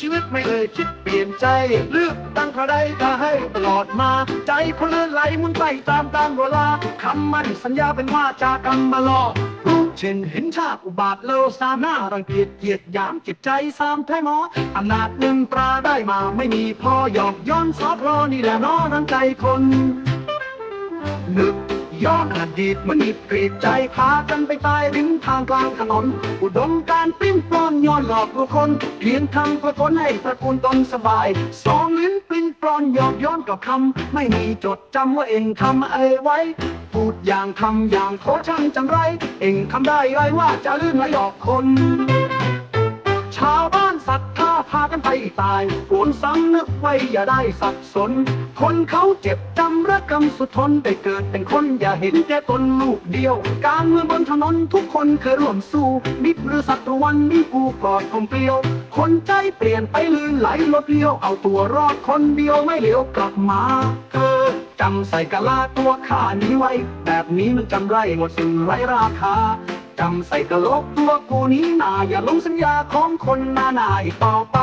ชีวิตไม่เลยคิดเปลี่ยนใจ เลือกตั้งใครก็ให้ตลอดมา ใจพลเรือนไหลหมุนไปตามตามเวลาคำมั่นสัญญาเป็นว่าจากรรมมาลอรู้เช่นเห็นชาติอุบาทเลวสามหน้ารังเกียจเกียดยามจิตใจสามแท้งออำนาจหนึ่งตราได้มาไม่มีพอหยอกย้อนซอสรอนี่แหละน้อน้ำใจคนนึก ย้อนอดีตมันมีกรีดใจพากันไปตายริมทางกลางถนน อุดมการปิ้นปล้อนย้อนหลอกผู้คนเพียงทำเพื่อคนให้ตระกูลตนสบาย สองลิ้นปิ้นปล้อนหยอกย้อนกับคำไม่มีจดจำว่าเองทำอะไรไว้ พูดอย่างทำอย่างโคช่างจังไร เองทำได้ไรว่าจะลื่นไหลหลอกคน ชาวบ้านศรัทธา พากันไปตายควรสำนึกไว้อย่าได้สับสน คนเขาเจ็บจำระกำสุดทนได้เกิดเป็นคนอย่าเห็นแก่ตนลูกเดียว การเมืองบนถนนทุกคนเคยร่วมสู้มิตรหรือศัตรูวันนี้กูกอดคมเปลี่ยว คนใจเปลี่ยนไปลื่นไหลลดเลี้ยวเอาตัวรอดคนเดียวไม่เหลียวกลับมาเธอจำใส่กะลาตัวข้านี้ไว้ แบบนี้มันจำไรหมดสิ่งไร้ราคา จำใส่กะโหลกตัวกูนี้นาอย่าลงสัญญาของคนหน้าหน้าอีกต่อไป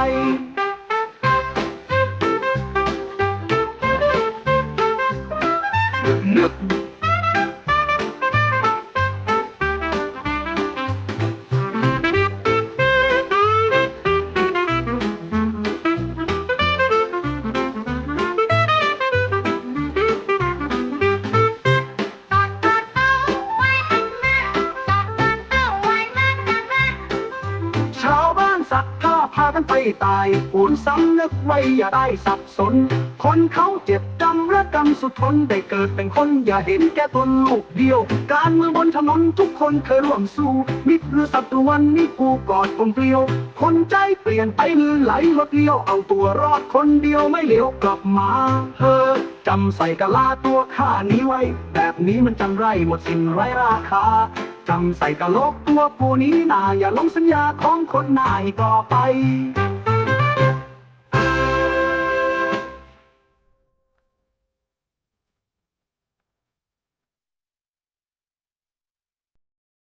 สักท่าพากันไปตายปูนซ้ำนึกไว้อย่าได้สับสน คนเขาเจ็บจำระกำสุดทนได้เกิดเป็นคนอย่าเห็นแก่ตนลูกเดียว การเมืองบนถนนทุกคนเคยร่วมสู้ มิตรหรือศัตรูวันนี้กูกอดกลมเกลียว คนใจเปลี่ยนไปลื่นไหลลดเลี้ยวเอาตัวรอดคนเดียวไม่เหลียวกลับมาเฮ้อจำใส่กะลาตัวข้านี้ไว้ แบบนี้มันจำไรหมดสิ่งไร้ราคา จำใส่กะโหลกตัวผู้นี้นาอย่าลงสัญญาของคนนายต่อไป